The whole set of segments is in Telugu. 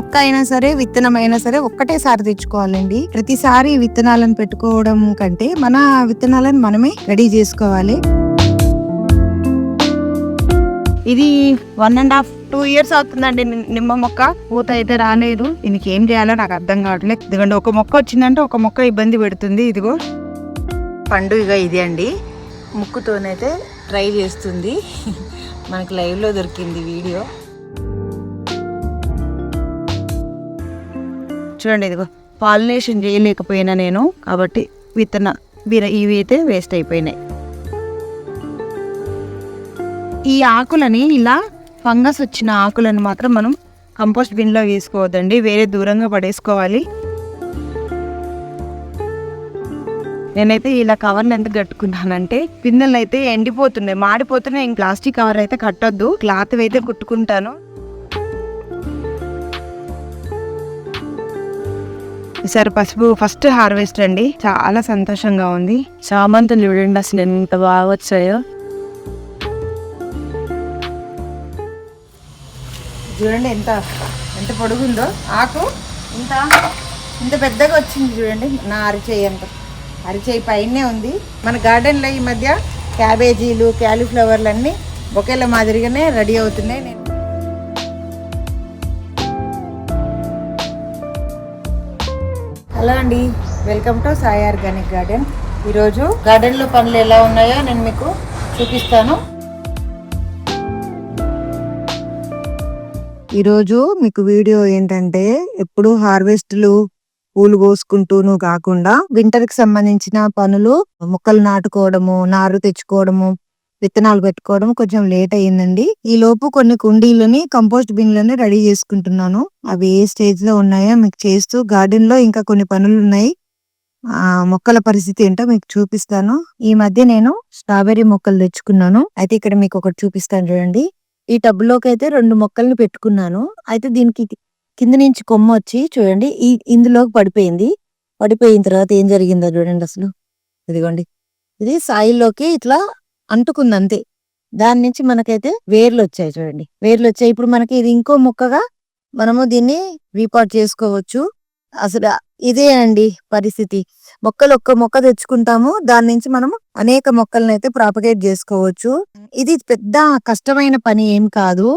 మొక్క అయినా సరే విత్తనం అయినా సరే ఒక్కటేసారి తెచ్చుకోవాలండి. ప్రతిసారి విత్తనాలను పెట్టుకోవడం కంటే మన విత్తనాలను మనమే రెడీ చేసుకోవాలి. ఇది one and half two years అవుతుందండి నిమ్మ మొక్క పూత అయితే రాలేదు. దీనికి ఏం చేయాలో నాకు అర్థం కావట్లేదు ఎందుకంటే ఒక మొక్క వచ్చిందంటే ఒక మొక్క ఇబ్బంది పెడుతుంది. ఇదిగో. పండుగ ఇది అండి. ముక్కుతోనైతే ట్రై చేస్తుంది. మనకి లైవ్లో దొరికింది వీడియో. చూడండి ఇదిగో పాలినేషన్ చేయలేకపోయినా నేను కాబట్టి విత్తన విర ఇవి అయితే వేస్ట్ అయిపోయినాయి. ఈ ఆకులని ఇలా ఫంగస్ వచ్చిన ఆకులను మాత్రం మనం కంపోస్ట్ బిన్లో వేసుకోవద్దండి వేరే దూరంగా పడేసుకోవాలి. నేనైతే ఇలా కవర్లు ఎంత కట్టుకున్నానంటే పిందెలు అయితే ఎండిపోతున్నాయి మాడిపోతున్నాయి ఇంక ప్లాస్టిక్ కవర్ అయితే కట్టొద్దు క్లాత్ అయితే కుట్టుకుంటాను. ఈసారి పసుపు ఫస్ట్ హార్వెస్ట్ అండి. చాలా సంతోషంగా ఉంది. చామంతులు చూడండి అసలు ఎంత బాగా వచ్చాయో. చూడండి ఎంత ఎంత పొడుగుందో. ఆకు ఇంత ఇంత పెద్దగా వచ్చింది చూడండి. నా అరిచేయి అంత. అరిచేయి పైనే ఉంది. మన గార్డెన్లో ఈ మధ్య క్యాబేజీలు క్యాలీఫ్లవర్లు అన్నీ ఒకేలా మాదిరిగానే రెడీ అవుతున్నాయి. నేను హలో అండి. Welcome to Sai organic garden. ఈరోజు గార్డెన్లో పనులు ఎలా ఉన్నాయో నేను మీకు చూపిస్తాను. ఈరోజు మీకు వీడియో ఏంటంటే ఎప్పుడు హార్వెస్ట్లు పూలు కోసుకుంటూను కాకుండా వింటర్కి సంబంధించిన పనులు మొక్కలు నాటుకోవడము నారు తెచ్చుకోవడము విత్తనాలు పెట్టుకోవడం కొంచెం లేట్ అయ్యిందండి. ఈ లోపు కొన్ని కుండీలని కంపోస్ట్ బిన్లని రెడీ చేసుకుంటున్నాను. అవి ఏ స్టేజ్లో ఉన్నాయో మీకు చేస్తూ గార్డెన్లో ఇంకా కొన్ని పనులు ఉన్నాయి ఆ మొక్కల పరిస్థితి ఏంటో మీకు చూపిస్తాను. ఈ మధ్య నేను స్ట్రాబెర్రీ మొక్కలు తెచ్చుకున్నాను. అయితే ఇక్కడ మీకు ఒకటి చూపిస్తాను చూడండి. ఈ టబ్లోకి అయితే రెండు మొక్కల్ని పెట్టుకున్నాను. అయితే దీనికి కింద నుంచి కొమ్మ వచ్చి చూడండి ఈ ఇందులోకి పడిపోయింది. పడిపోయిన తర్వాత ఏం జరిగిందో చూడండి అసలు. ఇదిగోండి. ఇది సాయిల్లోకి ఇట్లా అంటుకుంది అంతే దాని నుంచి మనకైతే వేర్లు వచ్చాయి చూడండి. వేర్లు వచ్చాయి ఇప్పుడు మనకి ఇది ఇంకో మొక్కగా మనము దీన్ని రీపాట్ చేసుకోవచ్చు. అసలు ఇదే అండి పరిస్థితి. మొక్కలు ఒక్క మొక్క తెచ్చుకుంటాము. దాని నుంచి మనము అనేక మొక్కలను అయితే ప్రాపగేట్ చేసుకోవచ్చు. ఇది పెద్ద కష్టమైన పని ఏం కాదు.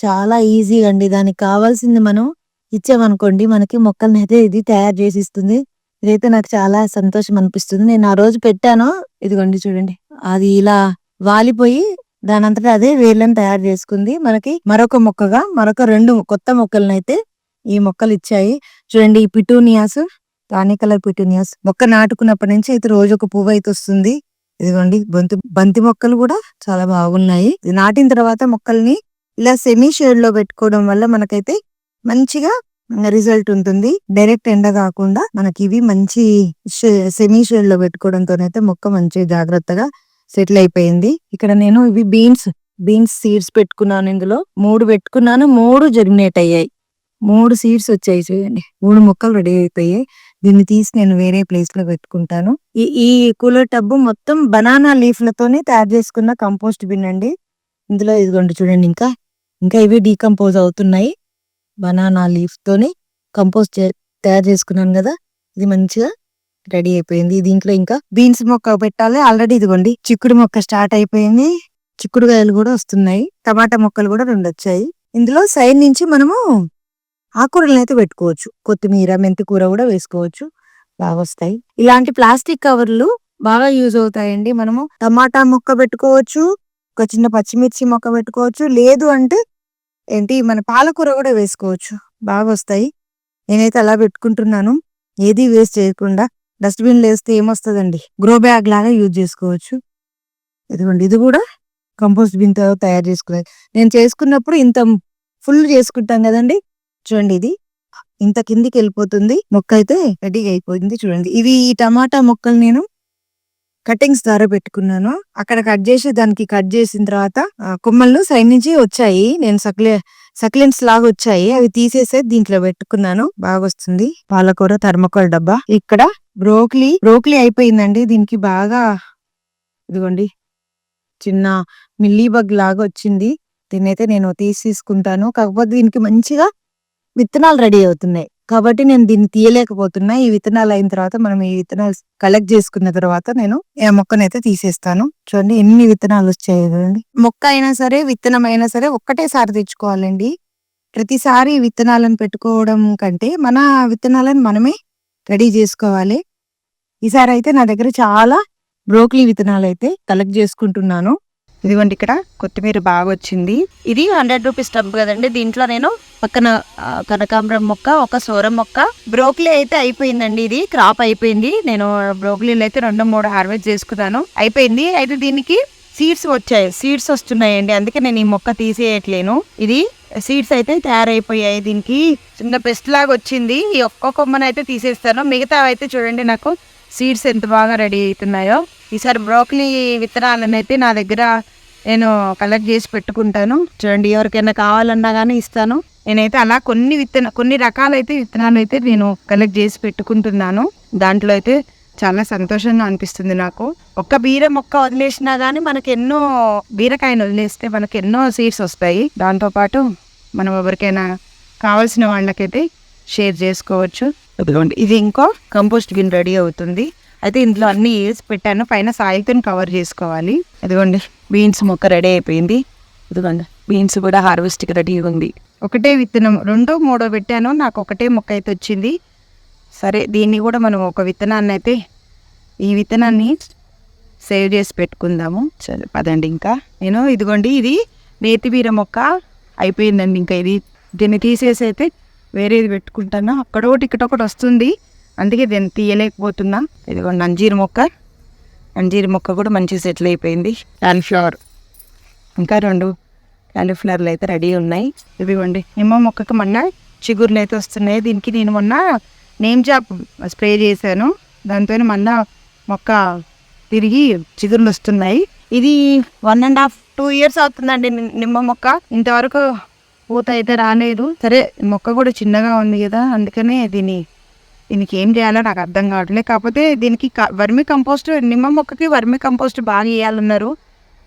చాలా ఈజీ అండి. దానికి కావాల్సింది మనం ఇచ్చామనుకోండి మనకి మొక్కల్ని అయితే ఇది తయారు చేసి ఇస్తుంది. ఇదైతే నాకు చాలా సంతోషం అనిపిస్తుంది. నేను ఆ రోజు పెట్టాను. ఇదిగోండి చూడండి. అది ఇలా వాలిపోయి దాని అదే వేర్లను తయారు చేసుకుంది. మనకి మరొక మొక్కగా మరొక రెండు కొత్త మొక్కలను అయితే ఈ మొక్కలు ఇచ్చాయి. చూడండి ఈ పిటూనియాస్ తానీ కలర్ పిటూనియాస్. మొక్క నాటుకున్నప్పటి నుంచి అయితే రోజు ఒక పువ్వు అయితే వస్తుంది. ఇదిగోండి బంతి బంతి మొక్కలు కూడా చాలా బాగున్నాయి. ఇది నాటిన తర్వాత మొక్కల్ని ఇలా సెమీ షేడ్లో పెట్టుకోవడం వల్ల మనకైతే మంచిగా రిజల్ట్ ఉంటుంది. డైరెక్ట్ ఎండ కాకుండా మనకి ఇవి మంచి సెమీ షేడ్లో పెట్టుకోవడంతోనైతే మొక్క మంచి జాగ్రత్తగా సెటిల్ అయిపోయింది. ఇక్కడ నేను ఇవి బీన్స్ బీన్స్ సీడ్స్ పెట్టుకున్నాను ఇందులో. మూడు పెట్టుకున్నాను మూడు జర్మినేట్ అయ్యాయి. మూడు సీడ్స్ వచ్చాయి చూడండి. మూడు మొక్కలు రెడీ అయిపోయాయి. దీన్ని తీసి నేను వేరే ప్లేస్లో పెట్టుకుంటాను. ఈ ఈ కూలర్ టబ్బు మొత్తం బనానా లీఫ్లతోనే తయారు చేసుకున్న కంపోస్ట్ బిన్ అండి. ఇందులో ఇదిగోండి చూడండి ఇంకా. ఇంకా ఇవి డీకంపోజ్ అవుతున్నాయి. బనానా లీఫ్ తోని కంపోస్ట్ తయారు చేసుకున్నాను కదా. ఇది మంచిగా రెడీ అయిపోయింది. దీంట్లో ఇంకా బీన్స్ మొక్క పెట్టాలి. ఆల్రెడీ ఇదిగోండి చిక్కుడు మొక్క స్టార్ట్ అయిపోయింది. చిక్కుడుకాయలు కూడా వస్తున్నాయి. టమాటా మొక్కలు కూడా రెండు వచ్చాయి. ఇందులో సైడ్ నుంచి మనము ఆకుకూరలను అయితే పెట్టుకోవచ్చు. కొత్తిమీర మెంతి కూర కూడా వేసుకోవచ్చు. బాగా వస్తాయి. ఇలాంటి ప్లాస్టిక్ కవర్లు బాగా యూజ్ అవుతాయండి. మనము టమాటా మొక్క పెట్టుకోవచ్చు. ఒక చిన్న పచ్చిమిర్చి మొక్క పెట్టుకోవచ్చు. లేదు అంటే ఏంటి మన పాలకూర కూడా వేసుకోవచ్చు. బాగా వస్తాయి. నేనైతే అలా పెట్టుకుంటున్నాను. ఏది వేస్ట్ చేయకుండా డస్ట్బిన్ వేస్తే ఏమొస్తుందండి? గ్రో బ్యాగ్ లాగా యూజ్ చేసుకోవచ్చు. ఇదిగోండి ఇది కూడా కంపోస్ట్ బిన్తో తయారు చేసుకునేది నేను చేసుకున్నప్పుడు ఇంత ఫుల్ చేసుకుంటాం కదండి? చూడండి ఇది. ఇంత కిందికి వెళ్ళిపోతుంది. మొక్క అయితే రెడీగా అయిపోయింది చూడండి. ఇవి ఈ టమాటా మొక్కలు నేను కటింగ్స్ ద్వారా పెట్టుకున్నాను. అక్కడ కట్ చేసి దానికి కట్ చేసిన తర్వాత కొమ్మలను కొమ్మలు సైడ్ నుంచి వచ్చాయి. నేను సక్లే సక్లెంట్స్ లాగా వచ్చాయి. అవి తీసేసే దీంట్లో పెట్టుకున్నాను. బాగా వస్తుంది. పాలకూర థర్మకోల్ డబ్బా. ఇక్కడ బ్రోక్లీ బ్రోక్లీ అయిపోయిందండి. దీనికి బాగా ఇదిగోండి. చిన్న మిల్లీ బగ్ లాగా వచ్చింది. దీన్నైతే నేను తీసి తీసుకుంటాను కాకపోతే దీనికి మంచిగా విత్తనాలు రెడీ అవుతున్నాయి. కాబట్టి నేను దీన్ని తీయలేకపోతున్నా. ఈ విత్తనాలు అయిన తర్వాత మనం ఈ విత్తనాలు కలెక్ట్ చేసుకున్న తర్వాత నేను ఆ మొక్కనైతే తీసేస్తాను. చూడండి ఎన్ని విత్తనాలు వచ్చాయి చూడండి. మొక్క అయినా సరే విత్తనం అయినా సరే ఒక్కటేసారి తెచ్చుకోవాలండి. ప్రతిసారి విత్తనాలను పెట్టుకోవడం కంటే మన విత్తనాలను మనమే రెడీ చేసుకోవాలి. ఈసారి అయితే నా దగ్గర చాలా బ్రోకలీ విత్తనాలు అయితే కలెక్ట్ చేసుకుంటున్నాను. ఇదిగోండి ఇక్కడ కొత్తిమీర బాగా వచ్చింది ఇది హండ్రెడ్ రూపీస్ టబ్ కదండి. దీంట్లో నేను పక్కన కనకాంబరం మొక్క ఒక సోరం మొక్క బ్రోకలీ అయితే అయిపోయిందండి ఇది. క్రాప్ అయిపోయింది. నేను బ్రోకలీలు అయితే రెండు మూడు హార్వెస్ట్ చేసుకున్నాను. అయిపోయింది. అయితే దీనికి సీడ్స్ వచ్చాయి. సీడ్స్ వస్తున్నాయండి. అందుకే నేను ఈ మొక్క తీసేయట్లేను. ఇది సీడ్స్ అయితే తయారైపోయాయి దీనికి. చిన్న పెస్ట్ లాగా వచ్చింది. ఈ ఒక్క కొమ్మనైతే తీసేస్తాను. మిగతా అయితే చూడండి నాకు సీడ్స్ ఎంత బాగా రెడీ అవుతున్నాయో. ఈసారి బ్రోకలీ విత్తనాలను అయితే నా దగ్గర నేను కలెక్ట్ చేసి పెట్టుకుంటాను. చూడండి ఎవరికైనా కావాలన్నా కానీ ఇస్తాను. నేనైతే అలా కొన్ని విత్తన కొన్ని రకాలైతే విత్తనాలు అయితే నేను కలెక్ట్ చేసి పెట్టుకుంటున్నాను. దాంట్లో అయితే చాలా సంతోషంగా అనిపిస్తుంది నాకు. ఒక్క బీర మొక్క వదిలేసినా కానీ మనకి ఎన్నో బీరకాయను వదిలేస్తే మనకి ఎన్నో సీడ్స్ వస్తాయి. దాంతోపాటు మనం ఎవరికైనా కావాల్సిన వాళ్ళకైతే షేర్ చేసుకోవచ్చు. ఇది ఇంకో కంపోస్ట్ గిన్ రెడీ అవుతుంది. అయితే ఇందులో అన్ని వేసి పెట్టాను. పైన సాయిల్తో కవర్ చేసుకోవాలి. ఇదిగోండి బీన్స్ మొక్క రెడీ అయిపోయింది. ఇదిగోండి బీన్స్ కూడా హార్వెస్ట్కి రెడీ ఉంది. ఒకటే విత్తనం రెండో మూడో పెట్టాను. నాకు ఒకటే మొక్క అయితే వచ్చింది. సరే దీన్ని కూడా మనం ఒక విత్తనాన్ని అయితే ఈ విత్తనాన్ని సేవ్ చేసి పెట్టుకుందాము. సరే పదండి ఇంకా. నేను ఇదిగోండి ఇది నేతిబీర మొక్క అయిపోయిందండి. ఇంకా ఇది దీన్ని తీసేసి అయితే వేరేది పెట్టుకుంటాను? అక్కడ ఒకటి ఇక్కడ ఒకటి వస్తుంది. అందుకే దీన్ని తీయలేకపోతున్నా. ఇదిగోండి అంజీరు మొక్క. అంజీరు మొక్క కూడా మంచి సెటిల్ అయిపోయింది. కాలీఫ్లవర్ ఇంకా రెండు కాలీఫ్లవర్లు అయితే రెడీ ఉన్నాయి. ఇదిగోండి నిమ్మ మొక్కకి మొన్న చిగుర్లు అయితే వస్తున్నాయి. దీనికి నేను మొన్న నేమ్ జాప్ స్ప్రే చేశాను. దాంతో మొన్న మొక్క తిరిగి చిగుర్లు వస్తున్నాయి. ఇది one and half two years అవుతుందండి నిమ్మ మొక్క. ఇంతవరకు పూత అయితే రాలేదు. సరే మొక్క కూడా చిన్నగా ఉంది కదా అందుకనే దీన్ని దీనికి ఏం చేయాలో నాకు అర్థం కావట్లేదు కాకపోతే దీనికి వర్మి కంపోస్ట్ నిమ్మ మొక్కకి వర్మి కంపోస్ట్ బాగా వేయాలన్నారు.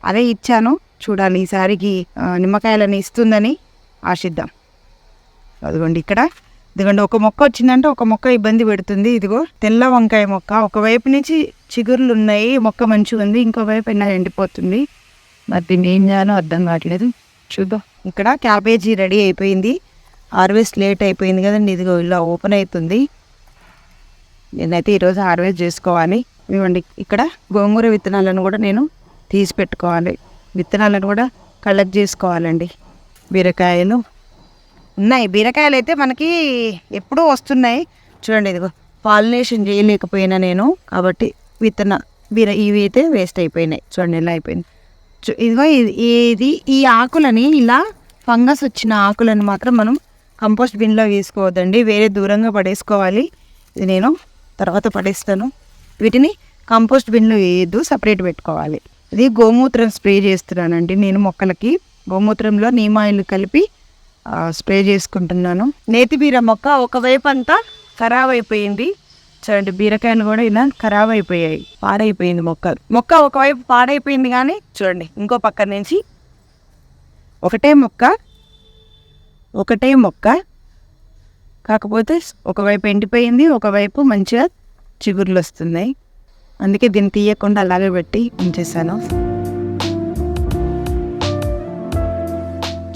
అదే ఇచ్చాను. చూడాలి ఈసారికి నిమ్మకాయలని ఇస్తుందని ఆశిద్దాం. అదిగోండి ఇక్కడ. ఇదిగోండి ఒక మొక్క వచ్చిందంటే ఒక మొక్క ఇబ్బంది పెడుతుంది. ఇదిగో తెల్ల వంకాయ మొక్క. ఒకవైపు నుంచి చిగుర్లు ఉన్నాయి మొక్క మంచిగా ఉంది ఇంకో వైపు అయినా ఎండిపోతుంది. మరి దీన్ని ఏం చేయాలో అర్థం కావట్లేదు. చూద్దాం. ఇక్కడ క్యాబేజీ రెడీ అయిపోయింది. హార్వెస్ట్ లేట్ అయిపోయింది కదండి. ఇదిగో ఇలా ఓపెన్ అవుతుంది. నేనైతే ఈరోజు హార్వెస్ట్ చేసుకోవాలి. ఇవ్వండి ఇక్కడ గోంగూర విత్తనాలను కూడా నేను తీసి పెట్టుకోవాలి. విత్తనాలను కూడా కలెక్ట్ చేసుకోవాలండి. బీరకాయలు ఉన్నాయి. బీరకాయలు అయితే మనకి ఎప్పుడూ వస్తున్నాయి. చూడండి ఇదిగో పాలినేషన్ చేయలేకపోయినా నేను. కాబట్టి విత్తన బీర ఇవి అయితే వేస్ట్ అయిపోయినాయి. చూడండి ఎలా అయిపోయింది. ఇదిగో ఇది ఈ ఆకులని ఇలా ఫంగస్ వచ్చిన ఆకులను మాత్రం మనం కంపోస్ట్ బిన్లో వేసుకోవద్దండి. వేరే దూరంగా పడేసుకోవాలి. ఇది నేను తర్వాత పడేస్తాను. వీటిని కంపోస్ట్ బిన్లో వేయద్దు సపరేట్ పెట్టుకోవాలి. ఇది గోమూత్రం స్ప్రే చేస్తున్నానండి. నేను మొక్కలకి గోమూత్రంలో నీమ్ కలిపి స్ప్రే చేసుకుంటున్నాను. నేతిబీర మొక్క ఒకవైపు అంతా ఖరాబ్ అయిపోయింది. చూడండి బీరకాయలు కూడా ఇలా ఖరాబ్ అయిపోయాయి పాడైపోయింది మొక్క. మొక్క ఒకవైపు పాడైపోయింది కానీ చూడండి ఇంకో పక్క నుంచి ఒకటే మొక్క ఒకటే మొక్క. కాకపోతే ఒకవైపు ఎండిపోయింది ఒకవైపు మంచిగా చిగుర్లు వస్తున్నాయి అందుకే దీన్ని తీయకుండా అలాగే పెట్టి ఉంచేసాను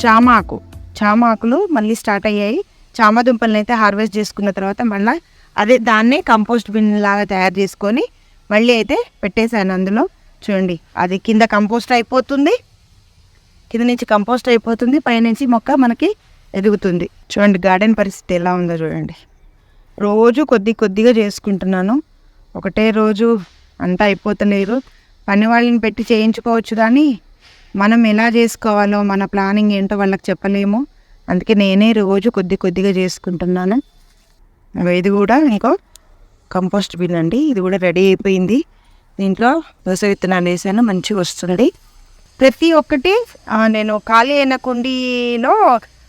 చామాకు. చామాకులు మళ్ళీ స్టార్ట్ అయ్యాయి. చామ దుంపలను అయితే హార్వెస్ట్ చేసుకున్న తర్వాత మళ్ళీ అదే దాన్నే కంపోస్ట్ బిన్ లాగా తయారు చేసుకొని మళ్ళీ అయితే పెట్టేశాను అందులో. చూడండి అది కింద కంపోస్ట్ అయిపోతుంది. కింద నుంచి కంపోస్ట్ అయిపోతుంది. పైనుంచి మొక్క మనకి ఎదుగుతుంది. చూడండి గార్డెన్ పరిస్థితి ఎలా ఉందో చూడండి. రోజు కొద్ది కొద్దిగా చేసుకుంటున్నాను. ఒకటే రోజు అంతా అయిపోతలేదు. పని వాళ్ళని పెట్టి చేయించుకోవచ్చు కానీ మనం ఎలా చేసుకోవాలో మన ప్లానింగ్ ఏంటో వాళ్ళకి చెప్పలేము. అందుకే నేనే రోజు కొద్ది కొద్దిగా చేసుకుంటున్నాను. ఇది కూడా ఇంకో కంపోస్ట్ బిన్ అండి. ఇది కూడా రెడీ అయిపోయింది. దీంట్లో దోశ విత్తనాలు వేసాను మంచిగా వస్తుంది. ప్రతి ఒక్కటి నేను ఖాళీ అయిన కుండీలో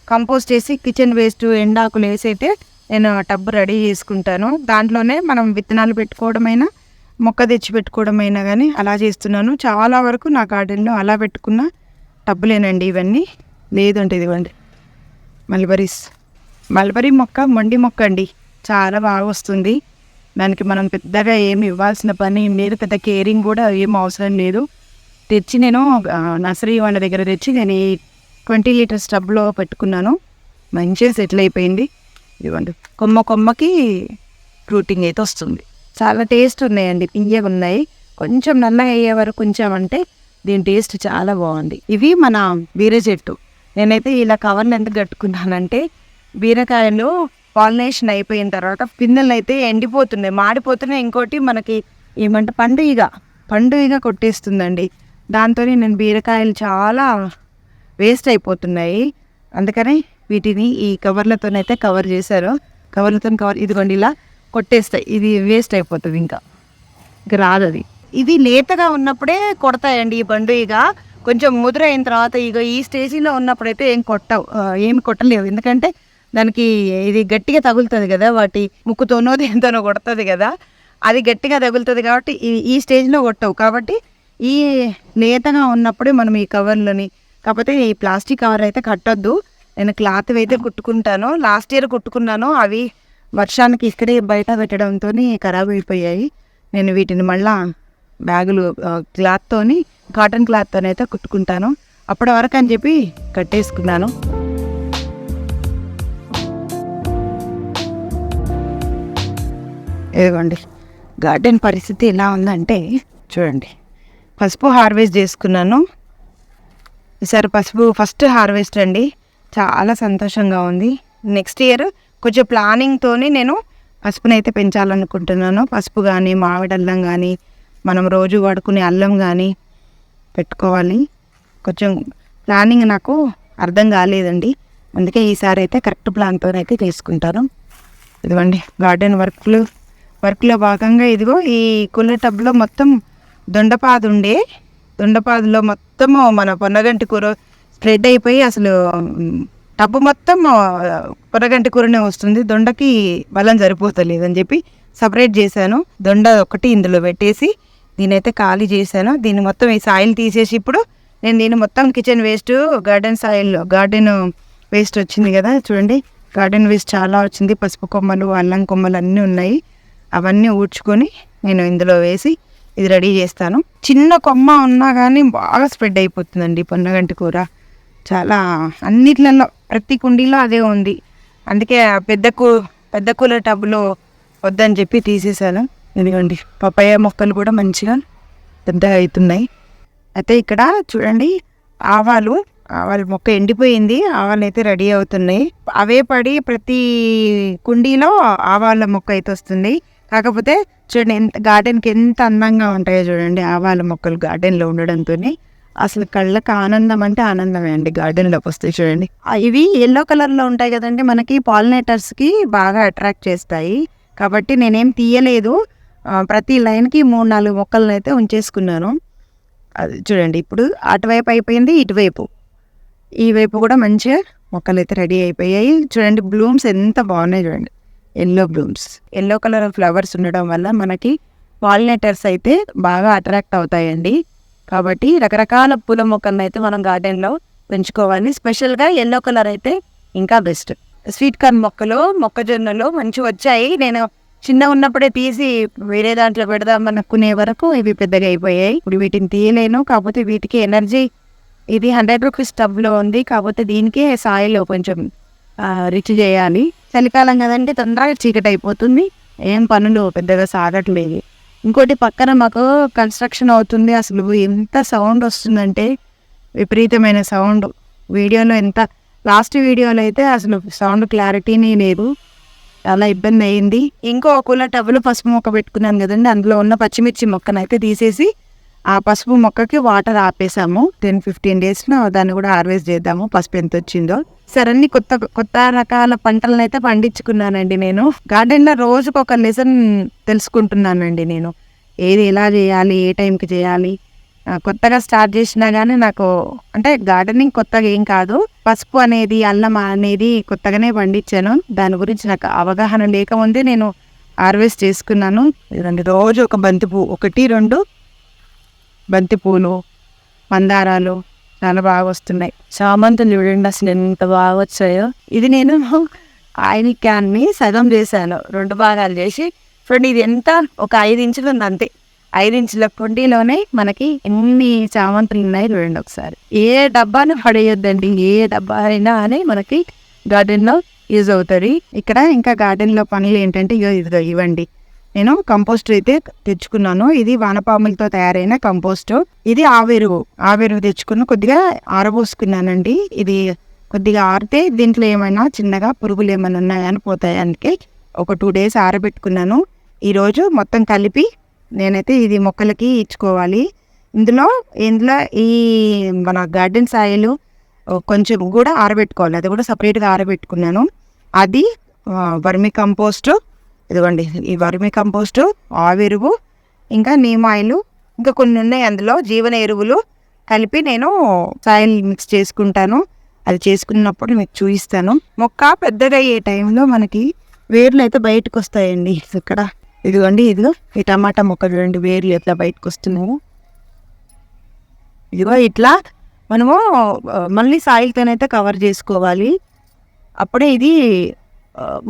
కంపోస్ట్ చేసి కిచెన్ వేస్ట్ ఎండాకులు వేసైతే నేను టబ్ రెడీ చేసుకుంటాను. దాంట్లోనే మనం విత్తనాలు పెట్టుకోవడమైనా మొక్క తెచ్చి పెట్టుకోవడమైనా కానీ అలా చేస్తున్నాను. చాలా వరకు నా గార్డెన్లో అలా పెట్టుకున్న టబ్బులేనండి ఇవన్నీ. లేదంటే ఇదిగోండి మల్బరీస్. మల్బరీ మొక్క మొండి మొక్క అండి. చాలా బాగా వస్తుంది. దానికి మనం పెద్దగా ఏమి ఇవ్వాల్సిన పని ఏం లేదు. పెద్ద కేరింగ్ కూడా ఏం అవసరం లేదు. తెచ్చి నేను నర్సరీ వాళ్ళ దగ్గర తెచ్చి నేను ఈ ట్వంటీ లీటర్స్ టబ్లో పెట్టుకున్నాను. మంచిగా సెటిల్ అయిపోయింది. ఇదిగోండి. కొమ్మ కొమ్మకి రూటింగ్ అయితే వస్తుంది. చాలా టేస్ట్ ఉన్నాయండి. పియ్యగా ఉన్నాయి. కొంచెం నల్లగా అయ్యే వరకు కొంచెం అంటే దీని టేస్ట్ చాలా బాగుంది. ఇవి మన బీర చెట్టు నేనైతే ఇలా కవర్ని ఎందుకు కట్టుకున్నానంటే బీరకాయలు పాలినేషన్ అయిపోయిన తర్వాత పిందెలు అయితే ఎండిపోతున్నాయి మాడిపోతున్నాయి. ఇంకోటి మనకి ఏమంటే పండుగ పండుగ కొట్టేస్తుందండి. దాంతో నేను బీరకాయలు చాలా వేస్ట్ అయిపోతున్నాయి. అందుకని వీటిని ఈ కవర్లతోనైతే కవర్ చేశారు. కవర్లతో కవర్ ఇదిగోండి ఇలా కొట్టేస్తాయి. ఇది వేస్ట్ అయిపోతుంది ఇంకా. ఇంకా రాదు అది. ఇవి లేతగా ఉన్నప్పుడే కొడతాయండి ఈ పండు ఇక కొంచెం ముదురైన తర్వాత ఇక ఈ స్టేజీలో ఉన్నప్పుడైతే ఏం కొట్టవు ఏమి కొట్టలేవు. ఎందుకంటే దానికి ఇది గట్టిగా తగులుతుంది కదా వాటి ముక్కుతోనో దేంతోనో కొడుతుంది కదా అది గట్టిగా తగులుతుంది కాబట్టి ఈ ఈ స్టేజ్లో కొట్టవు. కాబట్టి ఈ నేతగా ఉన్నప్పుడే మనం ఈ కవర్లని కాకపోతే ఈ ప్లాస్టిక్ కవర్ అయితే కట్టొద్దు. నేను క్లాత్ అయితే కుట్టుకుంటాను లాస్ట్ ఇయర్ కుట్టుకున్నాను అవి వర్షానికి ఇక్కడే బయట పెట్టడంతో ఖరాబ్ అయిపోయాయి. నేను వీటిని మళ్ళా బ్యాగులు క్లాత్తోని కాటన్ క్లాత్తోని అయితే కుట్టుకుంటాను. అప్పటి వరకు అని చెప్పి కట్టేసుకున్నాను. ఇదిగోండి. గార్డెన్ పరిస్థితి ఎలా ఉందంటే చూడండి. పసుపు హార్వెస్ట్ చేసుకున్నాను. ఈసారి పసుపు ఫస్ట్ హార్వెస్ట్ అండి. చాలా సంతోషంగా ఉంది. నెక్స్ట్ ఇయర్ కొంచెం ప్లానింగ్తోని నేను పసుపునైతే పెంచాలనుకుంటున్నాను. పసుపు కానీ మామిడి అల్లం కానీ మనం రోజు వాడుకునే అల్లం కానీ పెట్టుకోవాలి. కొంచెం ప్లానింగ్ నాకు అర్థం కాలేదండి. అందుకే ఈసారి అయితే కరెక్ట్ ప్లాన్తో అయితే చేసుకుంటాను. ఇదిగోండి గార్డెన్ వర్క్లు వర్క్లో భాగంగా ఇదిగో ఈ కుళ్ళ టబ్లో మొత్తం దొండపాదు ఉండే దొండపాదులో మొత్తము మన పొన్నగంటి కూర స్ప్రెడ్ అయిపోయి అసలు టబ్బు మొత్తం పొన్నగంటి కూరనే వస్తుంది. దొండకి బలం సరిపోతలేదని చెప్పి సపరేట్ చేశాను. దొండ ఒకటి ఇందులో పెట్టేసి దీనైతే ఖాళీ చేశాను. దీన్ని మొత్తం ఈ సాయిల్ తీసేసి ఇప్పుడు నేను దీన్ని మొత్తం kitchen waste garden soil garden waste వచ్చింది కదా చూడండి. గార్డెన్ వేస్ట్ చాలా వచ్చింది. పసుపు కొమ్మలు అల్లం కొమ్మలు అన్నీ ఉన్నాయి. అవన్నీ ఊడ్చుకొని నేను ఇందులో వేసి ఇది రెడీ చేస్తాను. చిన్న కొమ్మ ఉన్నా కానీ బాగా స్ప్రెడ్ అయిపోతుందండి పొన్నగంటి కూర. చాలా అన్నిట్లలో ప్రతి కుండీలో అదే ఉంది. అందుకే పెద్ద కూ పెద్ద కూల టబ్లో వద్దని చెప్పి తీసేసాను ఇదిగోండి పపాయ మొక్కలు కూడా మంచిగా పెద్దగా అవుతున్నాయి. అయితే ఇక్కడ చూడండి ఆవాలు ఆవాల మొక్క ఎండిపోయింది. ఆవాలు అయితే రెడీ అవుతున్నాయి. అవే పడి ప్రతి కుండీలో ఆవాల మొక్క అయితే వస్తుంది. కాకపోతే చూడండి ఎంత గార్డెన్కి ఎంత అందంగా ఉంటాయో చూడండి ఆవాల మొక్కలు గార్డెన్లో ఉండడంతో అసలు కళ్ళకి ఆనందం అంటే ఆనందమే అండి గార్డెన్లోకి వస్తాయి చూడండి. ఇవి ఎల్లో కలర్లో ఉంటాయి కదండి మనకి పాలినేటర్స్కి బాగా అట్రాక్ట్ చేస్తాయి. కాబట్టి నేనేం తీయలేదు. ప్రతి లైన్కి మూడు నాలుగు మొక్కలను అయితే ఉంచేసుకున్నాను. అది చూడండి ఇప్పుడు అటువైపు అయిపోయింది ఇటువైపు. ఈ వైపు కూడా మంచిగా మొక్కలు అయితే రెడీ అయిపోయాయి. చూడండి బ్లూమ్స్ ఎంత బాగున్నాయి చూడండి. Yellow blooms. Yellow colour flowers ఉండడం వల్ల మనకి పాలినేటర్స్ అయితే బాగా అట్రాక్ట్ అవుతాయండి. కాబట్టి రకరకాల పూల మొక్కలను అయితే మనం గార్డెన్లో పెంచుకోవాలి. స్పెషల్గా ఎల్లో కలర్ అయితే ఇంకా బెస్ట్. స్వీట్ కార్న్ మొక్కలు మొక్కజొన్నలు మంచి వచ్చాయి. నేను చిన్న ఉన్నప్పుడే తీసి వేరే దాంట్లో పెడదాం అనుకునే వరకు ఇవి పెద్దగా అయిపోయాయి. ఇప్పుడు వీటిని తీయలేను. కాకపోతే వీటికి ఎనర్జీ ఇది హండ్రెడ్ రూపీస్ టబ్లో ఉంది. కాకపోతే దీనికే సాయిల్ కొంచెం రిచ్ చేయాలి. చలికాలం కదంటే తొందరగా చీకటి అయిపోతుంది. ఏం పనులు పెద్దగా సాగట్లేదు. ఇంకోటి పక్కన మాకు కన్స్ట్రక్షన్ అవుతుంది. అసలు ఎంత సౌండ్ వస్తుందంటే విపరీతమైన సౌండ్. వీడియోలో ఎంత లాస్ట్ వీడియోలో అయితే అసలు సౌండ్ క్లారిటీనే లేదు. చాలా ఇబ్బంది అయింది. ఇంకో కూల టబ్బులు పసుపు మొక్క పెట్టుకున్నాను కదండి. అందులో ఉన్న పచ్చిమిర్చి మొక్కనైతే తీసేసి ఆ పసుపు మొక్కకి వాటర్ ఆపేసాము. టెన్ ఫిఫ్టీన్ డేస్లో దాన్ని కూడా హార్వెస్ట్ చేద్దాము. పసుపు ఎంత వచ్చిందో. సరే అన్ని కొత్త కొత్త రకాల పంటలను అయితే పండించుకున్నానండి నేను. గార్డెన్లో రోజుకు ఒక లెసన్ తెలుసుకుంటున్నానండి నేను. ఏది ఎలా చేయాలి ఏ టైంకి చేయాలి కొత్తగా స్టార్ట్ చేసినా కానీ నాకు అంటే గార్డెనింగ్ కొత్తగా ఏం కాదు. పసుపు అనేది అల్లం అనేది కొత్తగానే పండించాను. దాని గురించి నాకు అవగాహన లేకముందే నేను హార్వెస్ట్ చేసుకున్నాను. ఇదండి రోజు ఒక బంతి పువ్వు. ఒకటి రెండు బంతి పూలు మందారాలు చాలా బాగా వస్తున్నాయి. చామంతులు చూడండి అసలు ఎంత బాగా వచ్చాయో. ఇది నేను ఆయన క్యాన్ని సగం చేశాను. రెండు భాగాలు చేసి. చూడండి ఇది ఎంత? ఒక ఐదు ఇంచులు ఉంది అంతే. ఐదు ఇంచుల కుండీలోనే మనకి ఎన్ని చామంతులు ఉన్నాయి చూడండి ఒకసారి. ఏ డబ్బాను పడేయొద్దండి. ఏ డబ్బా అయినా అని మనకి గార్డెన్లో యూజ్ అవుతుంది. ఇక్కడ ఇంకా గార్డెన్లో పనులు ఏంటంటే ఇగో ఇదిగో ఇవ్వండి. నేను కంపోస్ట్ అయితే తెచ్చుకున్నాను. ఇది వానపాములతో తయారైన కంపోస్ట్. ఇది ఆవెరువు ఆవెరువు తెచ్చుకుని కొద్దిగా ఆరబోసుకున్నానండి. ఇది కొద్దిగా ఆరితే దీంట్లో ఏమైనా చిన్నగా పురుగులు ఏమైనా ఉన్నాయని పోతాయి అందుకే ఒక టూ డేస్ ఆరబెట్టుకున్నాను. ఈరోజు మొత్తం కలిపి నేనైతే ఇది మొక్కలకి ఇచ్చుకోవాలి. ఇందులో ఇందులో ఈ మన గార్డెన్ సాయిలు కొంచెం కూడా ఆరబెట్టుకోవాలి. అది కూడా సపరేట్గా ఆరబెట్టుకున్నాను. అది వర్మి కంపోస్ట్ ఇదిగోండి ఈ వర్మి కంపోస్టు ఆవెరువు ఇంకా నీమ్ ఆయిల్ ఇంకా కొన్ని ఉన్నాయి అందులో జీవన ఎరువులు కలిపి నేను సాయిల్ మిక్స్ చేసుకుంటాను. అది చేసుకున్నప్పుడు మీకు చూపిస్తాను. మొక్క పెద్దగా అయ్యే టైంలో మనకి వేర్లు అయితే బయటకు వస్తాయండి ఇక్కడ ఇదిగోండి ఇదిగో ఈ టమాటా మొక్క చూడండి వేర్లు ఎట్లా బయటకు వస్తున్నాయి ఇదిగో ఇట్లా మనము మళ్ళీ సాయిల్తోనైతే కవర్ చేసుకోవాలి. అప్పుడే ఇది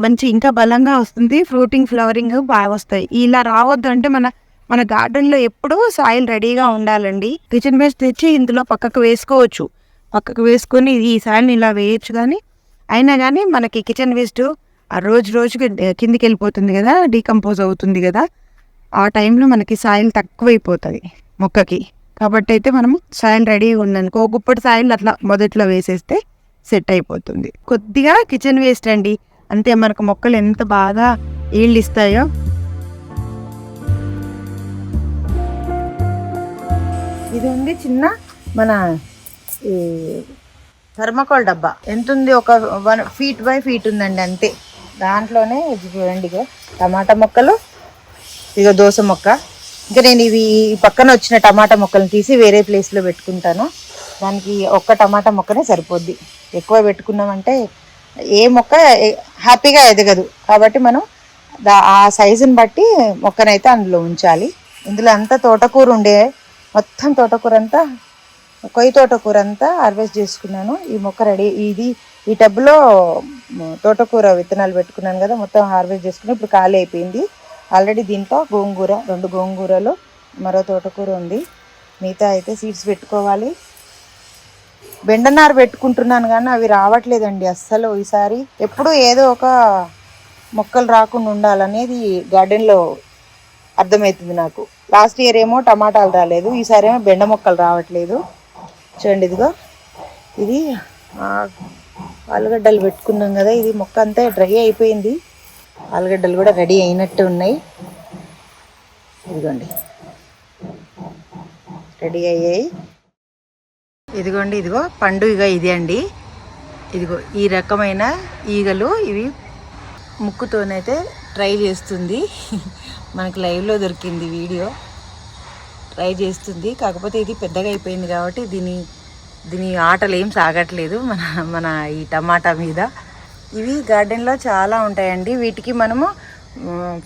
మంచి ఇంకా బలంగా వస్తుంది. ఫ్రూటింగ్ ఫ్లవరింగ్ బాగా వస్తాయి. ఇలా రావద్దు అంటే మన మన గార్డెన్లో ఎప్పుడూ సాయిల్ రెడీగా ఉండాలండి. కిచెన్ వేస్ట్ తెచ్చి ఇందులో పక్కకు వేసుకోవచ్చు. పక్కకు వేసుకొని ఈ సాయిల్ని ఇలా వేయచ్చు కానీ అయినా కానీ మనకి కిచెన్ వేస్ట్ ఆ రోజు రోజుకి కిందికి వెళ్ళిపోతుంది కదా డీకంపోజ్ అవుతుంది కదా. ఆ టైంలో మనకి సాయిల్ తక్కువైపోతుంది మొక్కకి. కాబట్టి అయితే మనం సాయిల్ రెడీగా ఉందనుకో ఒక గుప్పటి సాయిల్ అట్లా మొదట్లో వేసేస్తే సెట్ అయిపోతుంది. కొద్దిగా కిచెన్ వేస్ట్ అండి. అంతే మనకు మొక్కలు ఎంత బాగా ఈళ్ళు ఇస్తాయో ఇది ఉంది చిన్న మన ఈ థర్మకోల్ డబ్బా. ఎంత ఉంది ఒక వన్ ఫీట్ బై ఫీట్ ఉందండి అంతే. దాంట్లోనే ఇది చూడండి ఇక టమాటా మొక్కలు ఇక దోస మొక్క. ఇంకా నేను ఇవి ఈ పక్కన వచ్చిన టమాటా మొక్కలను తీసి వేరే ప్లేస్లో పెట్టుకుంటాను. దానికి ఒక్క టమాటా మొక్కనే సరిపోద్ది. ఎక్కువ పెట్టుకున్నామంటే ఏ మొక్క హ్యాపీగా ఎదగదు. కాబట్టి మనం దా ఆ సైజుని బట్టి మొక్కనైతే అందులో ఉంచాలి. ఇందులో అంతా తోటకూర ఉండే మొత్తం తోటకూర అంతా కొయ్యి తోటకూర అంతా హార్వెస్ట్ చేసుకున్నాను. ఈ మొక్క రెడీ ఇది ఈ టబ్లో తోటకూర విత్తనాలు పెట్టుకున్నాను కదా మొత్తం హార్వెస్ట్ చేసుకుని ఇప్పుడు ఖాళీ అయిపోయింది. ఆల్రెడీ దీంట్లో గోంగూర రెండు గోంగూరలు మరో తోటకూర ఉంది. మిగతా అయితే సీడ్స్ పెట్టుకోవాలి. బెండనారు పెట్టుకుంటున్నాను కానీ అవి రావట్లేదండి అస్సలు ఈసారి. ఎప్పుడు ఏదో ఒక మొక్కలు రాకుండా ఉండాలనేది గార్డెన్లో అర్థమవుతుంది నాకు. లాస్ట్ ఇయర్ ఏమో టమాటాలు రాలేదు ఈసారి ఏమో బెండ మొక్కలు రావట్లేదు. చూడండి ఇదిగో ఇది ఆలుగడ్డలు పెట్టుకున్నాం కదా ఇది మొక్క అంతా డ్రై అయిపోయింది. ఆలుగడ్డలు కూడా రెడీ అయినట్టు ఉన్నాయి. ఇదిగోండి. రెడీ అయ్యాయి. ఇదిగోండి ఇదిగో పండు ఈగ ఇది అండి. ఇదిగో ఈ రకమైన ఈగలు ఇవి ముక్కుతోనైతే ట్రై చేస్తుంది. మనకి లైవ్లో దొరికింది వీడియో. ట్రై చేస్తుంది. కాకపోతే ఇది పెద్దగా అయిపోయింది కాబట్టి దీని దీని ఆటలు ఏం సాగట్లేదు మన మన ఈ టమాటా మీద. ఇవి గార్డెన్లో చాలా ఉంటాయండి. వీటికి మనము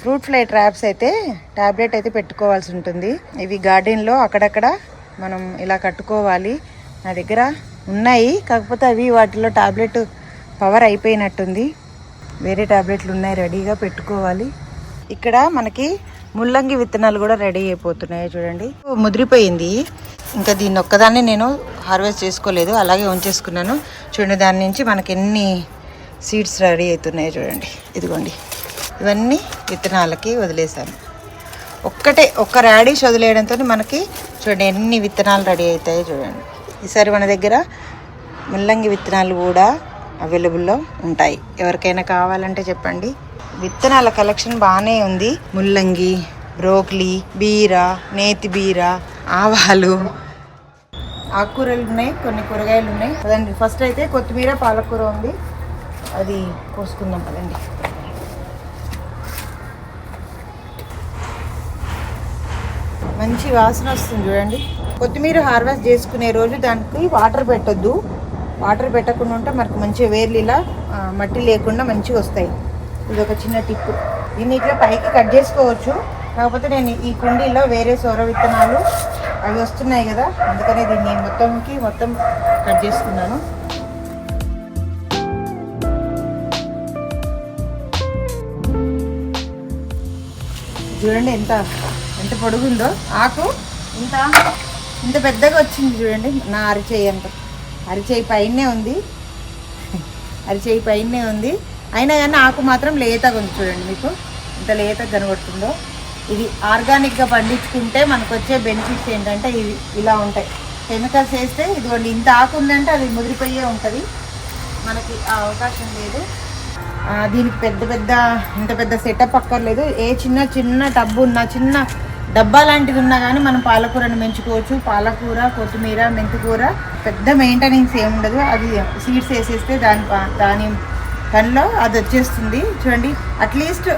ఫ్రూట్ ఫ్లై ట్రాప్స్ అయితే టాబ్లెట్ అయితే పెట్టుకోవాల్సి ఉంటుంది. ఇవి గార్డెన్లో అక్కడక్కడ మనం ఇలా కట్టుకోవాలి. నా దగ్గర ఉన్నాయి. కాకపోతే అవి వాటిలో టాబ్లెట్ పవర్ అయిపోయినట్టుంది. వేరే టాబ్లెట్లు ఉన్నాయి రెడీగా పెట్టుకోవాలి. ఇక్కడ మనకి ముల్లంగి విత్తనాలు కూడా రెడీ అయిపోతున్నాయి చూడండి. ముదిరిపోయింది. ఇంకా దీన్ని ఒక్కదాన్ని నేను హార్వెస్ట్ చేసుకోలేదు అలాగే ఉంచేసుకున్నాను. చూడండి దాని నుంచి మనకి ఎన్ని సీడ్స్ రెడీ అవుతున్నాయి చూడండి. ఇదిగోండి. ఇవన్నీ విత్తనాలకి వదిలేసాను ఒక్కటే ఒక్క రాడిష్ వదిలేయడంతో మనకి చూడండి ఎన్ని విత్తనాలు రెడీ అవుతాయి చూడండి. ఈసారి మన దగ్గర ముల్లంగి విత్తనాలు కూడా అవైలబుల్లో ఉంటాయి. ఎవరికైనా కావాలంటే చెప్పండి. విత్తనాల కలెక్షన్ బాగానే ఉంది. ముల్లంగి బ్రోక్లీ బీర నేతి బీర ఆవాలు. ఆకుకూరలు ఉన్నాయి కొన్ని కూరగాయలు ఉన్నాయి. అదండి ఫస్ట్ అయితే కొత్తిమీర పాలకూర ఉంది. అది కోసుకుందాం పదండి. మంచి వాసన వస్తుంది చూడండి. కొత్తిమీర హార్వెస్ట్ చేసుకునే రోజు దానికి వాటర్ పెట్టద్దు. వాటర్ పెట్టకుండా ఉంటే మనకు మంచిగా వేర్లు ఇలా మట్టి లేకుండా మంచిగా వస్తాయి. ఇది ఒక చిన్న టిప్. దీన్ని ఇట్లా పైకి కట్ చేసుకోవచ్చు. కాకపోతే నేను ఈ కుండీలో వేరే సౌర విత్తనాలు అవి వస్తున్నాయి కదా అందుకనే దీన్ని మొత్తంకి మొత్తం కట్ చేసుకున్నాను. చూడండి ఎంత ఎంత పొడుగుందో. ఆకు? ఇంత? ఇంత పెద్దగా వచ్చింది చూడండి. నా అరిచేయి అంత. అరిచేయి పైనే ఉంది. అరిచేయి పైనే ఉంది. అయినా కానీ ఆకు మాత్రం లేతగా ఉంది చూడండి మీకు. ఇంత లేతగా కనబడుతుందో. ఇది ఆర్గానిక్గా పండించుకుంటే మనకు వచ్చే బెనిఫిట్స్ ఏంటంటే ఇవి ఇలా ఉంటాయి. కెమికల్స్ వేస్తే ఇదిగోండి ఇంత ఆకు ఉందంటే అది ముదిరిపోయే ఉంటుంది. మనకి ఆ అవకాశం లేదు. దీనికి పెద్ద పెద్ద ఇంత పెద్ద సెటప్ అక్కర్లేదు. ఏ చిన్న చిన్న టబ్బు ఉన్నా చిన్న డబ్బా లాంటిది ఉన్నా కానీ మనం పాలకూరను పెంచుకోవచ్చు. పాలకూర కొత్తిమీర మెంతికూర పెద్ద మెయింటెనెన్స్ ఏముండదు. అది సీడ్స్ వేసేస్తే దాని దాని పనిలో అది వచ్చేస్తుంది. చూడండి అట్లీస్ట్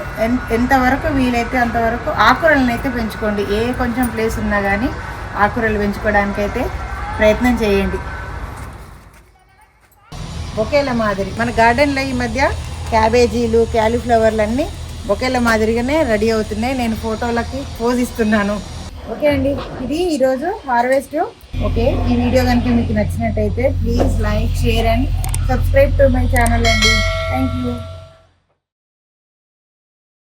ఎంతవరకు వీలైతే అంతవరకు ఆకురలను అయితే పెంచుకోండి. ఏ కొంచెం ప్లేస్ ఉన్నా కానీ ఆకుకూరలు పెంచుకోవడానికైతే ప్రయత్నం చేయండి. ఒకేలా మాదిరి మన గార్డెన్లో ఈ మధ్య క్యాబేజీలు క్యాలీఫ్లవర్లు అన్నీ బొకేల మాదిరిగానే రెడీ అవుతున్నాయి. నేను ఫోటోలకి పోజ్ ఇస్తున్నాను. ఓకే అండి. ఇది ఈరోజు హార్వెస్ట్. ఓకే. ఈ వీడియో కనుక మీకు నచ్చినట్టయితే please like share and subscribe to my channel అండి. Thank you.